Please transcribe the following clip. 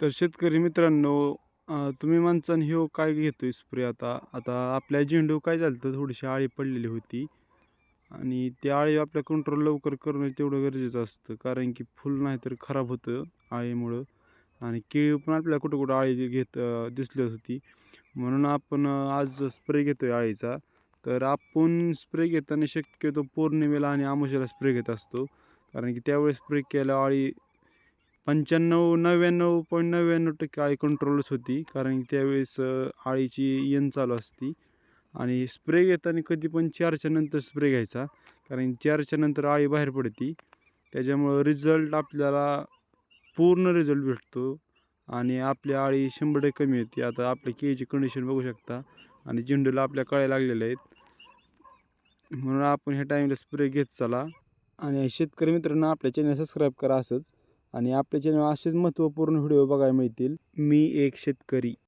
तर शेतकरी मित्रांनो तुम्ही माणसान हो काय घेतोय स्प्रे आता? आता आपल्या झेंडू काय झालं तर थोडीशी आळी पडलेली होती. आणि ती आळी आपल्या कंट्रोल लवकर करणं तेवढं गरजेचं असतं. कारण की फुल नाही तर खराब होतं आळीमुळं. आणि केळी पण आपल्याला कुठं कुठं आळी घेत दिसली होती. म्हणून आपण आज स्प्रे घेतोय आळीचा. तर आपण स्प्रे घेताना शक्यतो पौर्णिमेला आणि आमुषाला स्प्रे घेत असतो. कारण की त्यावेळेस स्प्रे केल्या आळी पंच्याण्णव नव्याण्णव पॉईंट नव्याण्णव टक्के आळी कंट्रोलच होती. कारण त्यावेळेस आळीची येण चालू असती. आणि स्प्रे घेताना कधी पण चारच्या नंतर स्प्रे घ्यायचा. कारण चारच्या नंतर आळी बाहेर पडती. त्याच्यामुळं रिझल्ट आपल्याला पूर्ण रिझल्ट भेटतो. आणि आपली आळी शंभर टक्के कमी होती. आता आपल्या केळीची कंडिशन बघू शकता. आणि झेंडूला आपल्या कळ्या लागलेल्या आहेत. म्हणून आपण ह्या टाईमला स्प्रे घेत चला. आणि शेतकरी मित्रांनो आपल्या चॅनल सबस्क्राईब करा असंच. आणि आपल्या चॅनल असेच महत्त्वपूर्ण व्हिडिओ बघायला मिळतील. मी एक शेतकरी.